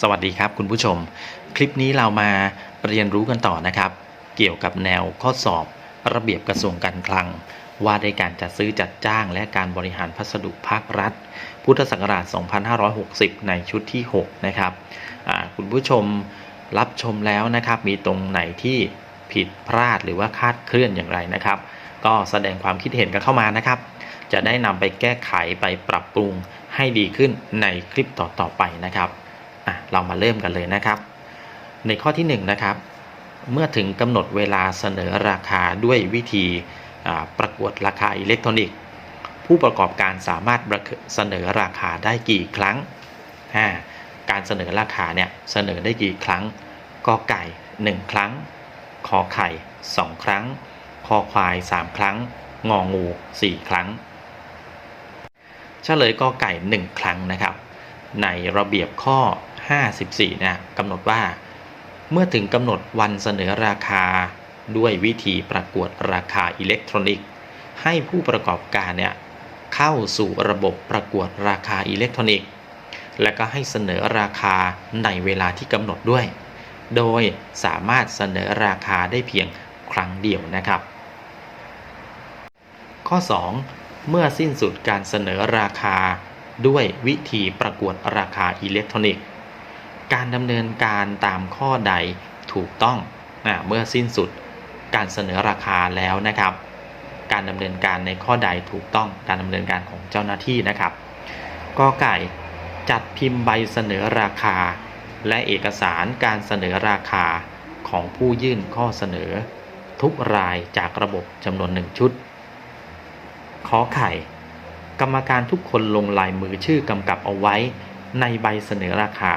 สวัสดีครับคุณผู้ชม คลิปนี้เรามาเรียนรู้กันต่อนะครับ เกี่ยวกับแนวข้อสอบระเบียบกระทรวงการคลัง ว่าในการจัดซื้อจัดจ้างและการบริหารพัสดุภาครัฐ พุทธศักราช 2560 ในชุดที่ 6 นะครับคุณผู้ชมรับชมแล้วนะครับ มีตรงไหนที่ผิดพลาดหรือว่าคาดเคลื่อนอย่างไรนะครับ ก็แสดงความคิดเห็นกันเข้ามานะครับ จะได้นำไปแก้ไขไปปรับปรุงให้ดีขึ้นในคลิปต่อๆไปนะครับ อะเรามาเริ่มกันเลยนะครับ ในข้อที่1นะครับ เมื่อถึงกำหนดเวลาเสนอราคาด้วยวิธีประกวดราคาอิเล็กทรอนิกส์ ผู้ประกอบการสามารถเสนอราคาได้กี่ครั้ง การเสนอราคาเนี่ยเสนอได้กี่ครั้งกอไก่ 1 ครั้งขอไข่ 2 ครั้งคอควาย 3 ครั้ง งองู 4 ครั้ง เฉลยกอไก่ 1 ครั้งนะครับ ในระเบียบข้อ 54นะกำหนดว่า เมื่อถึงกำหนดวันเสนอราคาด้วยวิธีประกวดราคาอิเล็กทรอนิกส์ ให้ผู้ประกอบการเนี่ยเข้าสู่ระบบประกวดราคาอิเล็กทรอนิกส์ และก็ให้เสนอราคาในเวลาที่กำหนดด้วย โดยสามารถเสนอราคาได้เพียงครั้งเดียวนะครับ ข้อ 2 เมื่อสิ้นสุดการเสนอราคาด้วยวิธีประกวดราคาอิเล็กทรอนิกส์ การดำเนินการตามข้อใดถูกต้องอาเมื่อสิ้นสุดการเสนอราคาแล้วนะครับ การดำเนินการในข้อใดถูกต้องการดำเนินการของเจ้าหน้าที่นะครับกไก่จัดพิมพ์ใบเสนอราคา และเอกสารการเสนอราคาของผู้ยื่นข้อเสนอ ทุกรายจากระบบจำนวนหนึ่งชุดขอไข่ กรรมการทุกคนลงลายมือชื่อกำกับเอาไว้ในใบเสนอราคา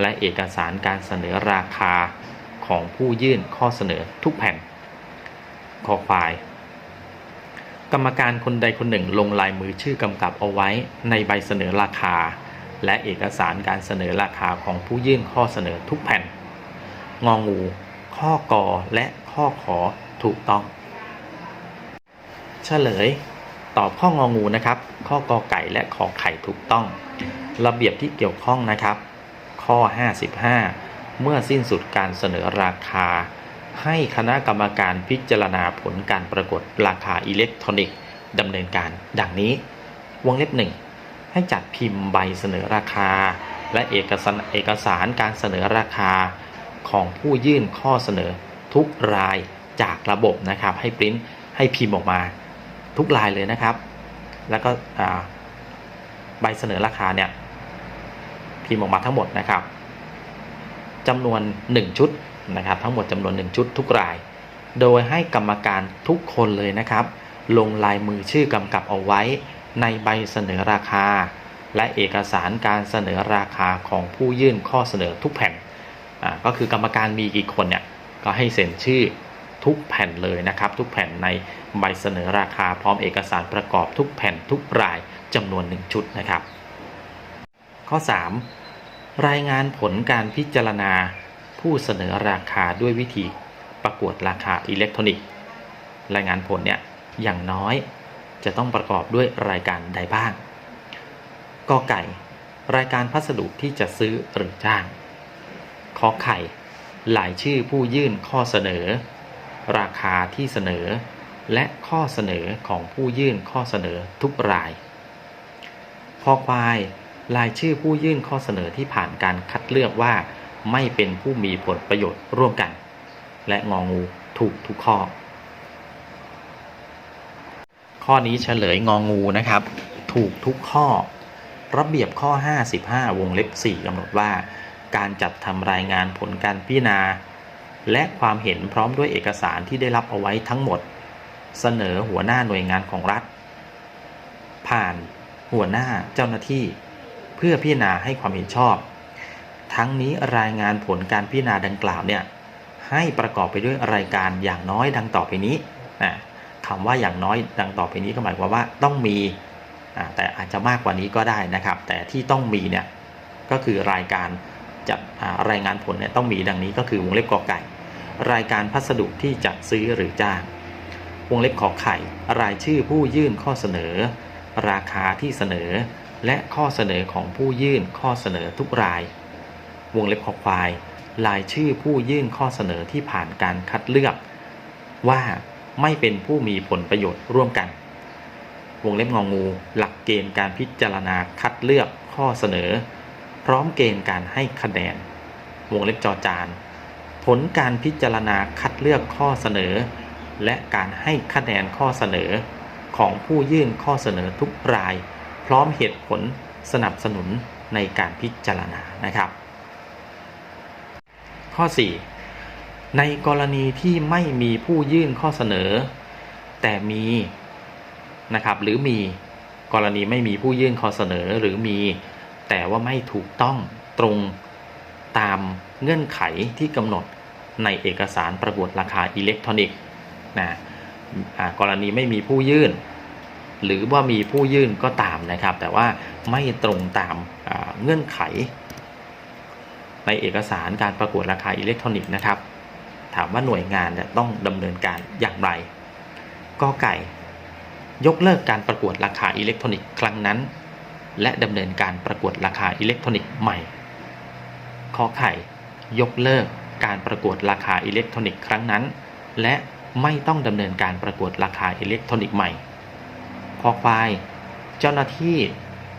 และเอกสารการเสนอราคาของผู้ยื่นข้อเสนอทุกแผ่นขอควาย กรรมการคนใดคนหนึ่งลงลายมือชื่อกำกับเอาไว้ในใบเสนอราคา และเอกสารการเสนอราคาของผู้ยื่นข้อเสนอทุกแผ่น งองู ข้อกอและข้อขอถูกต้อง เฉลย ตอบข้ององูนะครับ ข้อกอไก่และขอไข่ถูกต้อง ระเบียบที่เกี่ยวข้องนะครับ ข้อ 55 เมื่อสิ้นสุดการเสนอราคา ให้คณะกรรมการพิจารณาผลการปรากฏราคาอิเล็กทรอนิกส์ดำเนินการดังนี้ วงเล็บหนึ่งให้จัดพิมพ์ใบเสนอราคา และเอกสารเอกสารการเสนอราคา ของผู้ยื่นข้อเสนอทุกรายจากระบบนะครับ ให้ปริ้นให้พิมพ์ออกมาทุกรายเลยนะครับ แล้วก็ใบเสนอราคาเนี่ย พิมพ์ออกมาทั้งหมดนะครับจำนวน 1 ชุดนะครับ ทั้งหมดจำนวน 1 ชุดทุกราย โดยให้กรรมการทุกคนเลยนะครับ ลงลายมือชื่อกำกับเอาไว้ ในใบเสนอราคา และเอกสารการเสนอราคาของผู้ยื่นข้อเสนอทุกแผ่นอ่าก็คือกรรมการมีกี่คนเนี่ยก็ให้เซ็นชื่อทุกแผ่นเลยนะครับ ทุกแผ่นในใบเสนอราคาพร้อมเอกสารประกอบทุกแผ่นทุกรายจำนวน 1 ชุดนะครับ ข้อ 3 รายงานผลการพิจารณา ผู้เสนอราคาด้วยวิธีประกวดราคาอิเล็กทรอนิกส์ รายงานผลเนี่ยอย่างน้อยจะต้องประกอบด้วยรายการใดบ้างกอไก่ รายการพัสดุที่จะซื้อหรือจ้างขอไข่หลายชื่อผู้ยื่นข้อเสนอ ราคาที่เสนอ และข้อเสนอของผู้ยื่นข้อเสนอทุกรายคอควาย รายชื่อผู้ยื่นข้อเสนอที่ผ่านการคัดเลือกว่า ไม่เป็นผู้มีผลประโยชน์ร่วมกัน และงองูถูกทุกข้อ ข้อนี้เฉลยงองูนะครับ ถูกทุกข้อ ระเบียบข้อ 55 วงเล็บ 4กำหนดว่า การจัดทำรายงานผลการพิจารณา และความเห็นพร้อมด้วยเอกสารที่ได้รับเอาไว้ทั้งหมด เสนอหัวหน้าหน่วยงานของรัฐ ผ่านหัวหน้าเจ้าหน้าที่ เพื่อพิจารณาให้ความเห็นชอบ ทั้งนี้รายงานผลการพิจารณาดังกล่าวเนี่ยให้ประกอบไปด้วยรายการอย่างน้อยดังต่อไปนี้นะคำว่าอย่างน้อยดังต่อไปนี้ก็หมายความว่าต้องมีแต่อาจจะมากกว่านี้ก็ได้นะครับ แต่ที่ต้องมีเนี่ยก็คือรายการจัดรายงานผลเนี่ยต้องมีดังนี้ก็คือวงเล็บกอไก่ รายการพัสดุที่จัดซื้อหรือจ้าง วงเล็บขอไข่ รายชื่อผู้ยื่นข้อเสนอ ราคาที่เสนอ และข้อเสนอของผู้ยื่นข้อเสนอทุกรายวงเล็บคอควาย รายชื่อผู้ยื่นข้อเสนอที่ผ่านการคัดเลือก ว่าไม่เป็นผู้มีผลประโยชน์ร่วมกัน วงเล็บงองู หลักเกณฑ์การพิจารณาคัดเลือกข้อเสนอ พร้อมเกณฑ์การให้คะแนน วงเล็บจอจานผลการพิจารณาคัดเลือกข้อเสนอ และการให้คะแนนข้อเสนอ ของผู้ยื่นข้อเสนอทุกราย ร้อมเหตุผลสนับสนุนในการพิจารณานะครับ ข้อ 4 ในกรณีที่ไม่มีผู้ยื่นข้อเสนอ แต่มีนะครับหรือมีกรณีไม่มีผู้ยื่นข้อเสนอหรือมี แต่ว่าไม่ถูกต้องตรงตามเงื่อนไขที่กำหนดในเอกสารประกวดราคาอิเล็กทรอนิกส์นะกรณีไม่มีผู้ยื่น หรือว่ามีผู้ยื่นก็ตามนะครับ แต่ว่าไม่ตรงตามเงื่อนไข ในเอกสารการประกวดราคาอิเล็กทรอนิกส์นะครับ ถามว่าหน่วยงานจะต้องดำเนินการอย่างไรกอไก่ยกเลิกการประกวดราคาอิเล็กทรอนิกส์ครั้งนั้น และดำเนินการประกวดราคาอิเล็กทรอนิกส์ใหม่ขอไข่ ยกเลิกการประกวดราคาอิเล็กทรอนิกส์ครั้งนั้น และไม่ต้องดำเนินการประกวดราคาอิเล็กทรอนิกส์ใหม่ คอควาย เจ้าหน้าที่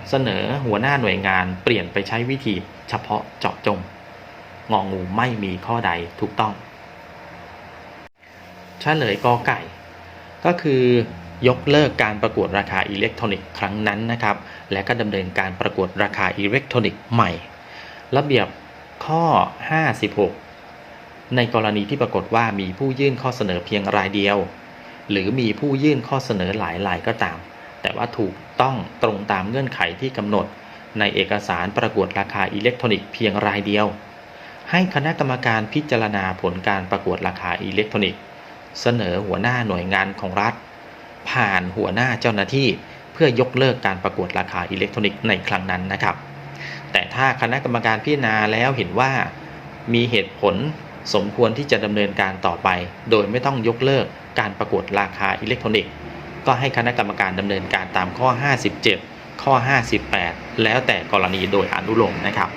เสนอหัวหน้าหน่วยงานเปลี่ยนไปใช้วิธีเฉพาะเจาะจง งองูไม่มีข้อใดถูกต้องเฉลยกอไก่ ก็คือยกเลิกการประกวดราคาอิเล็กทรอนิกส์ครั้งนั้นนะครับ และก็ดำเนินการประกวดราคาอิเล็กทรอนิกส์ใหม่ ระเบียบข้อ 56 ในกรณีที่ปรากฏว่ามีผู้ยื่นข้อเสนอเพียงรายเดียว หรือมีผู้ยื่นข้อเสนอหลายรายก็ตาม แต่ว่าถูกต้องตรงตามเงื่อนไขที่กำหนด ในเอกสารประกวดราคาอิเล็กทรอนิกส์เพียงรายเดียว ให้คณะกรรมการพิจารณาผลการประกวดราคาอิเล็กทรอนิกส์ เสนอหัวหน้าหน่วยงานของรัฐ ผ่านหัวหน้าเจ้าหน้าที่ เพื่อยกเลิกการประกวดราคาอิเล็กทรอนิกส์ในครั้งนั้นนะครับ แต่ถ้าคณะกรรมการพิจารณาแล้วเห็นว่ามีเหตุผลสมควรที่จะดำเนินการต่อไป โดยไม่ต้องยกเลิกการประกวดราคาอิเล็กทรอนิกส์ ก็ให้คณะกรรมการดำเนินการตามข้อ 57 ข้อ 58 แล้วแต่กรณีโดยอนุโลมนะครับ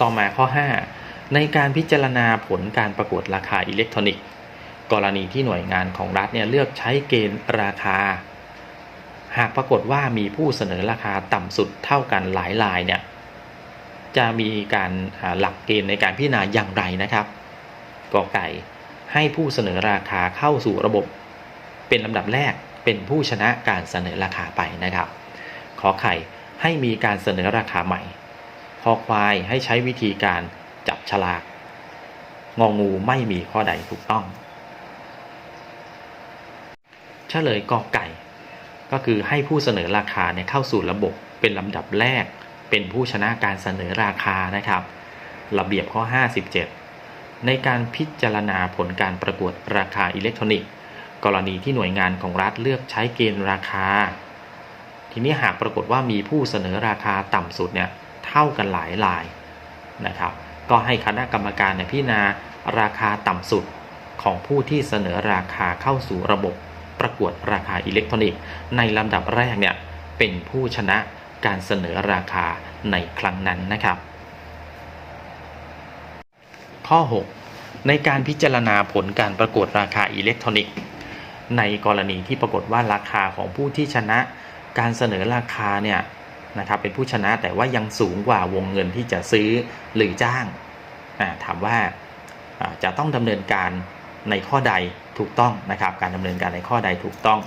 ต่อมาข้อ 5 ในการพิจารณาผลการประกวดราคาอิเล็กทรอนิกส์ กรณีที่หน่วยงานของรัฐเนี่ยเลือกใช้เกณฑ์ราคา หากปรากฏว่ามีผู้เสนอราคาต่ำสุดเท่ากันหลายรายเนี่ยจะมีการหลักเกณฑ์ในการพิจารณาอย่างไรนะครับกอไก่ให้ผู้เสนอราคาเข้าสู่ระบบ เป็นลำดับแรกเป็นผู้ชนะการเสนอราคาไปนะครับ ขอไข่ให้มีการเสนอราคาใหม่คอควายให้ใช้วิธีการจับฉลาก งองูไม่มีข้อใดถูกต้องเฉลยกอไก่ ก็คือให้ผู้เสนอราคาเนี่ยเข้าสู่ระบบเป็นลำดับแรก เป็นผู้ชนะการเสนอราคานะครับ ระเบียบข้อ 57 ในการพิจารณาผลการประกวดราคาอิเล็กทรอนิกส์ กรณีที่หน่วยงานของรัฐเลือกใช้เกณฑ์ราคา ทีนี้หากปรากฏว่ามีผู้เสนอราคาต่ำสุดเนี่ยเท่ากันหลายรายนะครับ ก็ให้คณะกรรมการเนี่ยพิจารณาราคาต่ำสุดของผู้ที่เสนอราคาเข้าสู่ระบบประกวดราคาอิเล็กทรอนิกส์ ในลำดับแรกเนี่ยเป็นผู้ชนะการเสนอราคาในครั้งนั้นนะครับ ข้อ 6 ในการพิจารณาผลการประกวดราคาอิเล็กทรอนิกส์ ในกรณีที่ปรากฏว่าราคาของผู้ที่ชนะการเสนอราคาเนี่ยนะครับเป็นผู้ชนะแต่ว่ายังสูงกว่าวงเงินที่จะซื้อหรือจ้างถามว่าจะต้องดำเนินการในข้อใดถูกต้องนะครับ การดำเนินการในข้อใดถูกต้อง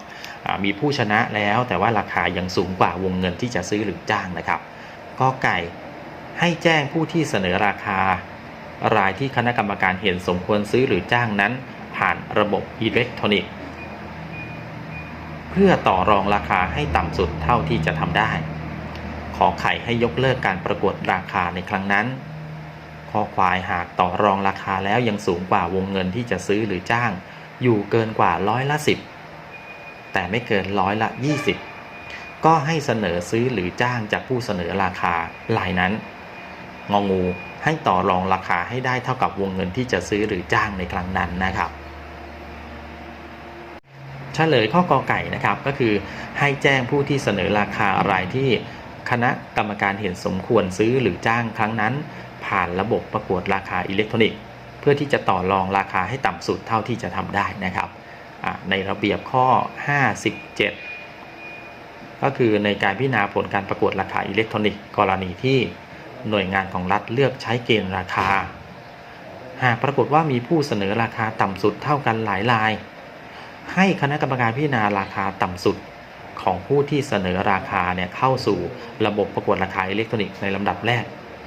อมีผู้ชนะแล้วแต่ว่าราคายังสูงกว่าวงเงินที่จะซื้อหรือจ้างนะครับก็ไก่ให้แจ้งผู้ที่เสนอราคารายที่คณะกรรมการเห็นสมควรซื้อหรือจ้างนั้น ผ่านระบบอิเล็กทรอนิกส์ เพื่อต่อรองราคาให้ต่ำสุดเท่าที่จะทำได้ ขอไข่ให้ยกเลิกการประกวดราคาในครั้งนั้นขอควายหากต่อรองราคาแล้วยังสูงกว่าวงเงินที่จะซื้อหรือจ้าง อยู่เกินกว่าร้อยละสิบแต่ไม่เกินร้อยละ 20 ก็ให้เสนอซื้อหรือจ้างจากผู้เสนอราคารายนั้น งองูให้ต่อรองราคาให้ได้เท่ากับวงเงินที่จะซื้อหรือจ้างในครั้งนั้นนะครับ เฉลยข้อกอไก่นะครับ ก็คือให้แจ้งผู้ที่เสนอราคารายที่คณะกรรมการเห็นสมควรซื้อหรือจ้างครั้งนั้น ผ่านระบบประกวดราคาอิเล็กทรอนิกส์ เพื่อที่จะต่อรองราคาให้ต่ำสุดเท่าที่จะทำได้นะครับ ในระเบียบข้อ 57 ก็คือในการพิจารณาผลการประกวดราคาอิเล็กทรอนิกส์กรณีที่หน่วยงานของรัฐเลือกใช้เกณฑ์ราคา หากปรากฏว่ามีผู้เสนอราคาต่ำสุดเท่ากันหลายราย ให้คณะกรรมการพิจารณาราคาต่ำสุดของผู้ที่เสนอราคาเนี่ยเข้าสู่ระบบประกวดราคาอิเล็กทรอนิกส์ในลำดับแรก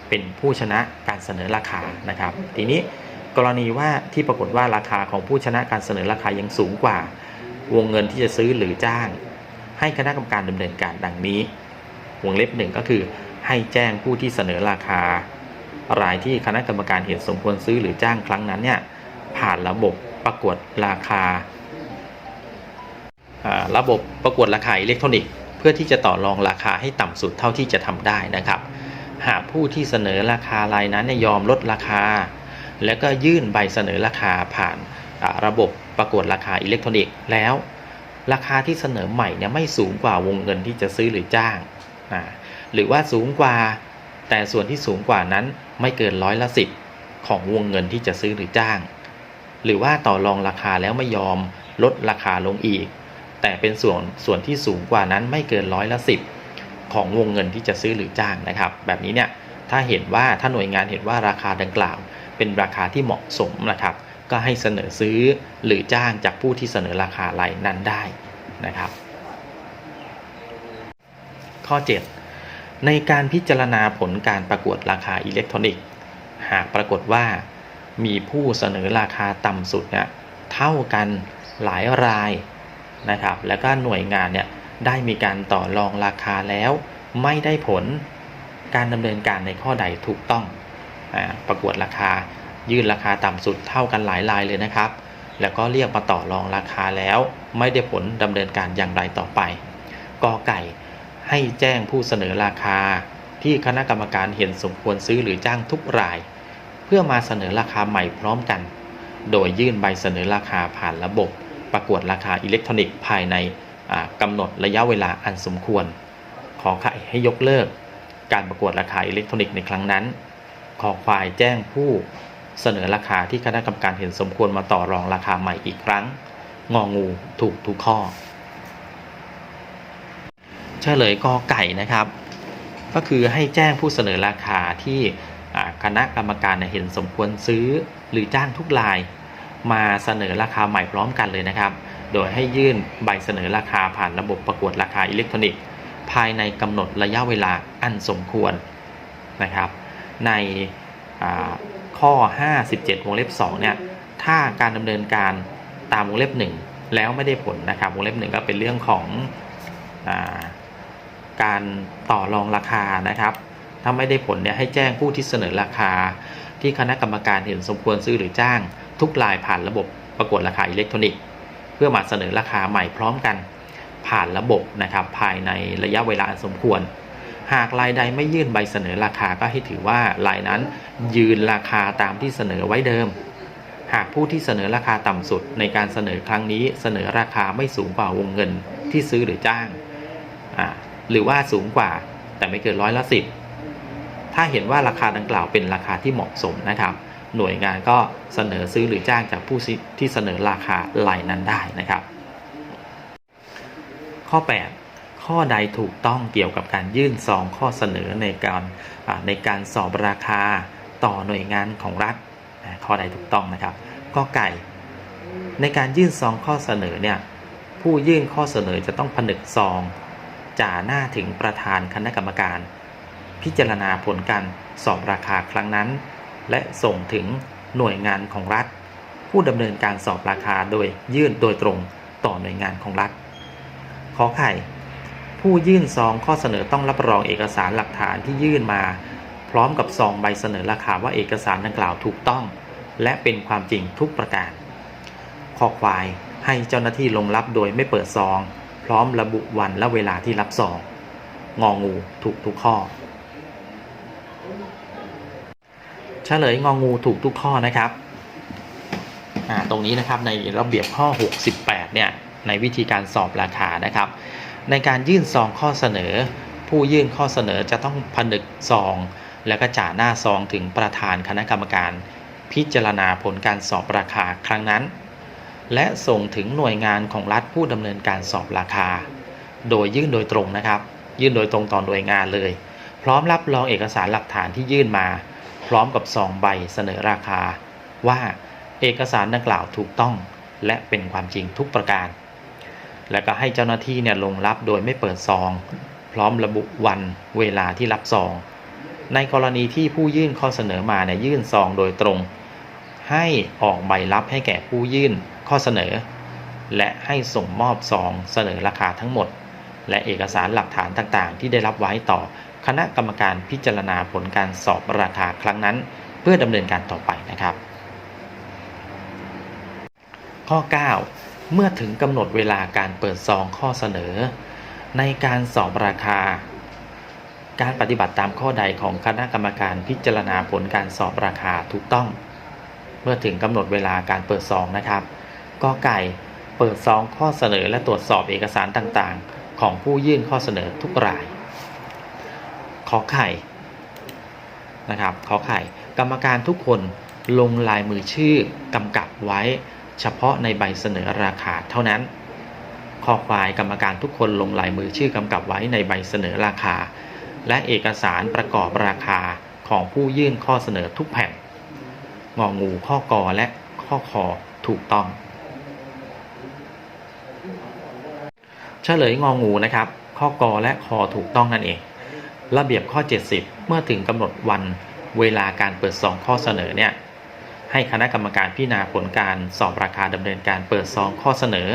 เป็นผู้ชนะการเสนอราคานะครับ ทีนี้กรณีว่าที่ปรากฏว่าราคาของผู้ชนะการเสนอราคายังสูงกว่า วงเงินที่จะซื้อหรือจ้าง ให้คณะกรรมการดำเนินการดังนี้ วงเล็บหนึ่งก็คือ ให้แจ้งผู้ที่เสนอราคา รายที่คณะกรรมการเห็นสมควรซื้อหรือจ้างครั้งนั้นเนี่ยผ่านระบบประกวดราคา ระบบประกวดราคาอิเล็กทรอนิกส์เพื่อที่จะต่อรองราคาให้ต่ำสุดเท่าที่จะทำได้นะครับ หากผู้ที่เสนอราคารายนั้นยอมลดราคา แล้วก็ยื่นใบเสนอราคาผ่านระบบประกวดราคาอิเล็กทรอนิกส์แล้ว ราคาที่เสนอใหม่เนี่ยไม่สูงกว่าวงเงินที่จะซื้อหรือจ้างหรือว่าสูงกว่า แต่ส่วนที่สูงกว่านั้นไม่เกินร้อยละสิบของวงเงินที่จะซื้อหรือจ้าง หรือว่าต่อรองราคาแล้วไม่ยอมลดราคาลงอีก แต่เป็นส่วนส่วนที่สูงกว่านั้นไม่เกินร้อยละสิบของวงเงินที่จะซื้อหรือจ้างนะครับ แบบนี้เนี่ยถ้าเห็นว่าถ้าหน่วยงานเห็นว่าราคาดังกล่าว เป็นราคาที่เหมาะสมนะครับ ก็ให้เสนอซื้อหรือจ้างจากผู้ที่เสนอราคารายนั้นได้นะครับ ข้อ 7 ในการพิจารณาผลการประกวดราคาอิเล็กทรอนิกส์ หากปรากฏว่ามีผู้เสนอราคาต่ำสุดเนี่ยเท่ากันหลายราย นะครับ แล้วก็หน่วยงานเนี่ยได้มีการต่อรองราคาแล้ว ไม่ได้ผลการดำเนินการในข้อใดถูกต้องอประกวดราคายื่นราคาต่ำสุดเท่ากันหลายรายเลยนะครับ แล้วก็เรียกมาต่อรองราคาแล้ว ไม่ได้ผลดำเนินการอย่างไรต่อไปกอไก่ให้แจ้งผู้เสนอราคาที่คณะกรรมการเห็นสมควรซื้อหรือจ้างทุกราย เพื่อมาเสนอราคาใหม่พร้อมกัน โดยยื่นใบเสนอราคาผ่านระบบ ประกวดราคาอิเล็กทรอนิกส์ภายในอ่ากำหนดระยะเวลาอันสมควร ขอไข่ให้ยกเลิก การประกวดราคาอิเล็กทรอนิกส์ในครั้งนั้น ขอควายแจ้งผู้เสนอราคาที่คณะกรรมการเห็นสมควรมาต่อรองราคาใหม่อีกครั้ง งองูถูกทุกข้อ เฉลยกอไก่นะครับ ก็คือให้แจ้งผู้เสนอราคาที่คณะกรรมการเนี่ยเห็นสมควรซื้อหรือจ้างทุกราย มาเสนอราคาใหม่พร้อมกันเลยนะครับ โดยให้ยื่นใบเสนอราคาผ่านระบบประกวดราคาอิเล็กทรอนิกส์ ภายในกำหนดระยะเวลาอันสมควรนะครับ ในข้อ 57 วงเล็บ 2 เนี่ย ถ้าการดำเนินการตามวงเล็บ 1 แล้วไม่ได้ผลนะครับ วงเล็บ 1 ก็เป็นเรื่องของอการต่อรองราคานะครับ ถ้าไม่ได้ผลเนี่ยให้แจ้งผู้ที่เสนอราคา ที่คณะกรรมการเห็นสมควรซื้อหรือจ้าง ทุกรายผ่านระบบประกวดราคาอิเล็กทรอนิกส์ เพื่อมาเสนอราคาใหม่พร้อมกัน ผ่านระบบนะครับภายในระยะเวลาสมควร หากรายใดไม่ยื่นใบเสนอราคาก็ให้ถือว่ารายนั้น ยืนราคาตามที่เสนอไว้เดิม หากผู้ที่เสนอราคาต่ำสุดในการเสนอครั้งนี้ เสนอราคาไม่สูงกว่าวงเงินที่ซื้อหรือจ้าง หรือว่าสูงกว่าแต่ไม่เกินร้อยละสิบ ถ้าเห็นว่าราคาดังกล่าวเป็นราคาที่เหมาะสมนะครับ หน่วยงานก็เสนอซื้อหรือจ้างจากผู้ที่เสนอราคารายนั้นได้นะครับ ข้อ 8 ข้อใดถูกต้องเกี่ยวกับการยื่นซองข้อเสนอในการในการสอบราคาต่อหน่วยงานของรัฐ ข้อใดถูกต้องนะครับข้อไก่ในการยื่นซองข้อเสนอเนี่ยผู้ยื่นข้อเสนอจะต้องผนึกซองจ่าหน้าถึงประธานคณะกรรมการ พิจารณาผลการสอบราคาครั้งนั้น และส่งถึงหน่วยงานของรัฐ ผู้ดำเนินการสอบราคาโดยยื่นโดยตรงต่อหน่วยงานของรัฐ ขอไข่ผู้ยื่นซองข้อเสนอต้องรับรองเอกสารหลักฐานที่ยื่นมา พร้อมกับซองใบเสนอราคาว่าเอกสารดังกล่าวถูกต้อง และเป็นความจริงทุกประการ ขอควายให้เจ้าหน้าที่ลงรับโดยไม่เปิดซอง พร้อมระบุวันและเวลาที่รับซอง งองูถูกทุกข้อ เฉลยงองูถูกทุกข้อนะครับตรงนี้นะครับในระเบียบข้อ 68 เนี่ยในวิธีการสอบราคานะครับ ในการยื่นซองข้อเสนอ ผู้ยื่นข้อเสนอจะต้องผนึกซอง แล้วก็จ่าหน้าซองถึงประธานคณะกรรมการ พิจารณาผลการสอบราคาครั้งนั้น และส่งถึงหน่วยงานของรัฐผู้ดำเนินการสอบราคา โดยยื่นโดยตรงนะครับ ยื่นโดยตรงต่อหน่วยงานเลย พร้อมรับรองเอกสารหลักฐานที่ยื่นมา พร้อมกับซองใบเสนอราคา ว่าเอกสารดังกล่าวถูกต้องและเป็นความจริงทุกประการ และก็ให้เจ้าหน้าที่เนี่ยลงรับโดยไม่เปิดซอง พร้อมระบุวันเวลาที่รับซอง ในกรณีที่ผู้ยื่นข้อเสนอมาเนี่ยยื่นซองโดยตรง ให้ออกใบรับให้แก่ผู้ยื่นข้อเสนอ และให้ส่งมอบซองเสนอราคาทั้งหมด และเอกสารหลักฐานต่างๆ ที่ได้รับไว้ต่อ คณะกรรมการพิจารณาผลการสอบราคาครั้งนั้น เพื่อดำเนินการต่อไปนะครับ ข้อ 9 เมื่อถึงกำหนดเวลาการเปิดซองข้อเสนอ ในการสอบราคา การปฏิบัติตามข้อใดของคณะกรรมการพิจารณาผลการสอบราคาถูกต้อง เมื่อถึงกำหนดเวลาการเปิดซองนะครับกอไก่เปิดซองข้อเสนอและตรวจสอบเอกสารต่างๆ ของผู้ยื่นข้อเสนอทุกราย ขอไข่นะครับขอไข่ กรรมการทุกคนลงลายมือชื่อกำกับไว้เฉพาะในใบเสนอราคาเท่านั้นคอควายกรรมการทุกคนลงลายมือชื่อกำกับไว้ในใบเสนอราคา และเอกสารประกอบราคาของผู้ยื่นข้อเสนอทุกแผ่นงองูข้อกอและข้อคอถูกต้อง เฉลยงองูนะครับ ข้อกอและคอถูกต้องนั่นเอง ระเบียบข้อ 70 เมื่อถึงกำหนดวันเวลาการเปิดซองข้อเสนอเนี่ยให้คณะกรรมการพิจารณาผลการสอบราคาดำเนินการเปิดซองข้อเสนอ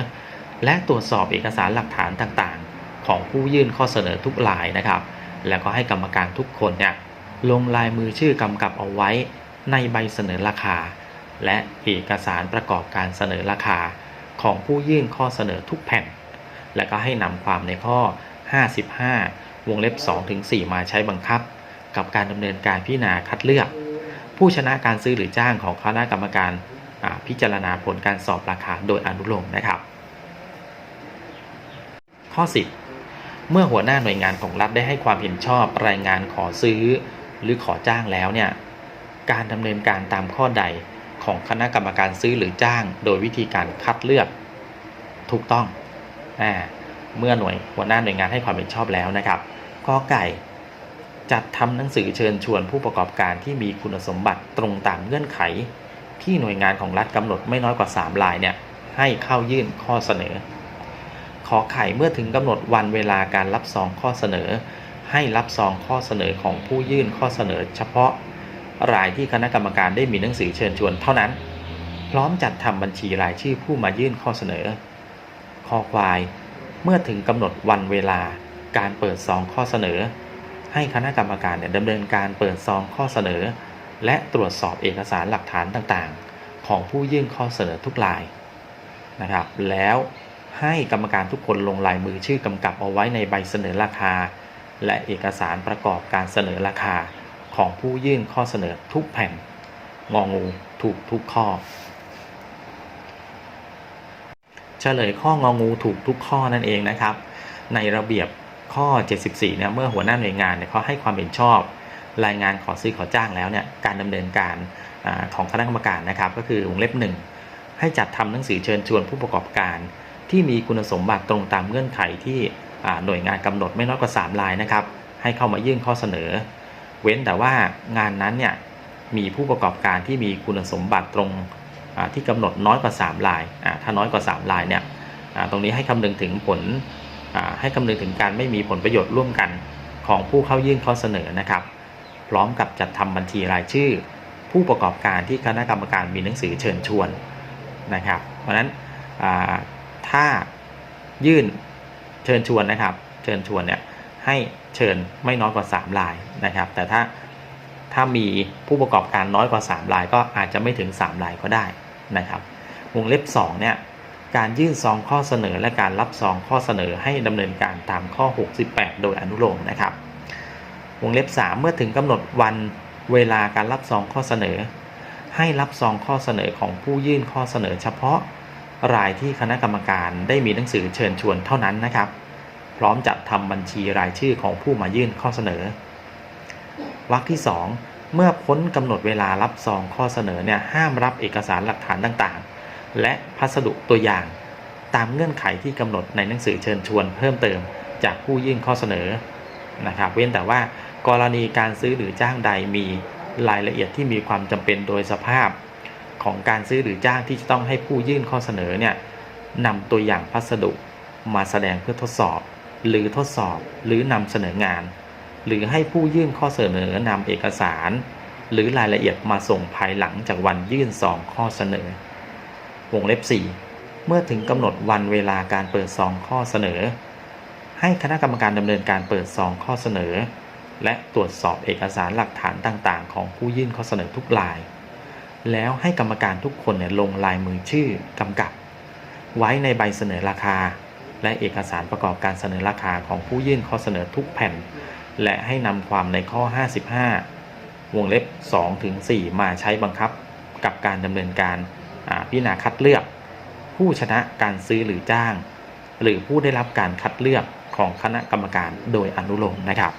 และตรวจสอบเอกสารหลักฐานต่างๆ ของผู้ยื่นข้อเสนอทุกรายนะครับ แล้วก็ให้กรรมการทุกคนเนี่ยลงลายมือชื่อกำกับเอาไว้ในใบเสนอราคา และเอกสารประกอบการเสนอราคาของผู้ยื่นข้อเสนอทุกแผ่น และก็ให้นำความในข้อ 55 วงเล็บ2-4มาใช้บังคับ กับการดำเนินการพิจารณาคัดเลือก ผู้ชนะการซื้อหรือจ้างของคณะกรรมการพิจารณาผลการสอบราคาโดยอนุโลมนะครับ ข้อ 10 เมื่อหัวหน้าหน่วยงานของรัฐได้ให้ความเห็นชอบรายงานขอซื้อ หรือขอจ้างแล้วเนี่ยการดำเนินการตามข้อใดของคณะกรรมการซื้อหรือจ้าง โดยวิธีการคัดเลือก ถูกต้องอ่า เมื่อหน่วยหัวหน้าหน่วยงานให้ความเห็นชอบแล้วนะครับข้อไก่จัดทำหนังสือเชิญชวนผู้ประกอบการที่มีคุณสมบัติตรงตามเงื่อนไข ที่หน่วยงานของรัฐกำหนดไม่น้อยกว่า3ลายเนี่ยให้เข้ายื่นข้อเสนอ ขอไข่เมื่อถึงกำหนดวันเวลาการรับซองข้อเสนอ ให้รับซองข้อเสนอของผู้ยื่นข้อเสนอ เฉพาะรายที่คณะกรรมการได้มีหนังสือเชิญชวนเท่านั้น พร้อมจัดทำบัญชีรายชื่อผู้มายื่นข้อเสนอคอควาย เมื่อถึงกำหนดวันเวลาการเปิดซองข้อเสนอ ให้คณะกรรมการเนี่ยดำเนินการเปิดซองข้อเสนอ และตรวจสอบเอกสารหลักฐานต่างๆ ของผู้ยื่นข้อเสนอทุกรายนะครับ แล้วให้กรรมการทุกคนลงลายมือชื่อกำกับเอาไว้ในใบเสนอราคา และเอกสารประกอบการเสนอราคาของผู้ยื่นข้อเสนอทุกแผ่นงองูถูกทุกข้อ เฉลยข้ององูถูกทุกข้อนั่นเองนะครับ ในระเบียบข้อ 74เนี่ยเมื่อหัวหน้าหน่วยงานเนี่ยเขาให้ความเห็นชอบ รายงานขอซื้อขอจ้างแล้วเนี่ยการดำเนินการอของคณะกรรมการนะครับก็คือวงเล็บหนึ่งให้จัดทำหนังสือเชิญชวนผู้ประกอบการ ที่มีคุณสมบัติตรงตามเงื่อนไขที่หน่วยงานกำหนดไม่น้อยกว่า3ลายนะครับ ให้เข้ามายื่นข้อเสนอ เว้นแต่ว่างานนั้นเนี่ยมีผู้ประกอบการที่มีคุณสมบัติตรง ที่กำหนดน้อยกว่า 3 ลาย ถ้าน้อยกว่า 3 ลายเนี่ยตรงนี้ให้คำนึงถึงผลให้คำนึงถึงการไม่มีผลประโยชน์ร่วมกันของผู้เข้ายื่นข้อเสนอนะครับ พร้อมกับจัดทำบัญชีรายชื่อ ผู้ประกอบการที่คณะกรรมการมีหนังสือเชิญชวนนะครับ เพราะฉะนั้นถ้ายื่นเชิญชวนนะครับ เชิญชวนเนี่ยให้เชิญไม่น้อยกว่า 3 ลายนะครับ แต่ถ้าถ้ามีผู้ประกอบการน้อยกว่า3ลายก็อาจจะไม่ถึง3ลายก็ได้ นะครับวงเล็บ2เนี่ยการยื่นซองข้อเสนอและการรับซองข้อเสนอให้ดำเนินการตามข้อ 68 โดยอนุโลมนะครับ วงเล็บ 3 เมื่อถึงกำหนดวันเวลาการรับซองข้อเสนอ ให้รับซองข้อเสนอของผู้ยื่นข้อเสนอ เฉพาะรายที่คณะกรรมการได้มีหนังสือเชิญชวนเท่านั้นนะครับ พร้อมจัดทำบัญชีรายชื่อของผู้มายื่นข้อเสนอวรรคที่ 2 เมื่อพ้นกำหนดเวลารับซองข้อเสนอเนี่ยห้ามรับเอกสารหลักฐานต่างๆ และพัสดุตัวอย่าง ตามเงื่อนไขที่กำหนดในหนังสือเชิญชวนเพิ่มเติมจากผู้ยื่นข้อเสนอนะครับเว้นแต่ว่ากรณีการซื้อหรือจ้างใดมีรายละเอียดที่มีความจำเป็นโดยสภาพ ของการซื้อหรือจ้างที่จะต้องให้ผู้ยื่นข้อเสนอเนี่ยนำตัวอย่างพัสดุมาแสดงเพื่อทดสอบ หรือทดสอบหรือนำเสนองาน หรือให้ผู้ยื่นข้อเสนอนำเอกสาร หรือรายละเอียดมาส่งภายหลังจากวันยื่นซองข้อเสนอ วงเล็บ 4 เมื่อถึงกำหนดวันเวลาการเปิดซองข้อเสนอ ให้คณะกรรมการดำเนินการเปิดซองข้อเสนอ และตรวจสอบเอกสารหลักฐานต่างๆ ของผู้ยื่นข้อเสนอทุกราย แล้วให้กรรมการทุกคนเนี่ยลงลายมือชื่อกำกับ ไว้ในใบเสนอราคา และเอกสารประกอบการเสนอราคาของผู้ยื่นข้อเสนอทุกแผ่น และให้นำความในข้อ 55 วงเล็บ2ถึง4มาใช้บังคับกับการดำเนินการาพิจารณาคัดเลือก ผู้ชนะการซื้อหรือจ้าง หรือผู้ได้รับการคัดเลือกของคณะกรรมการโดยอนุโลมนะครับ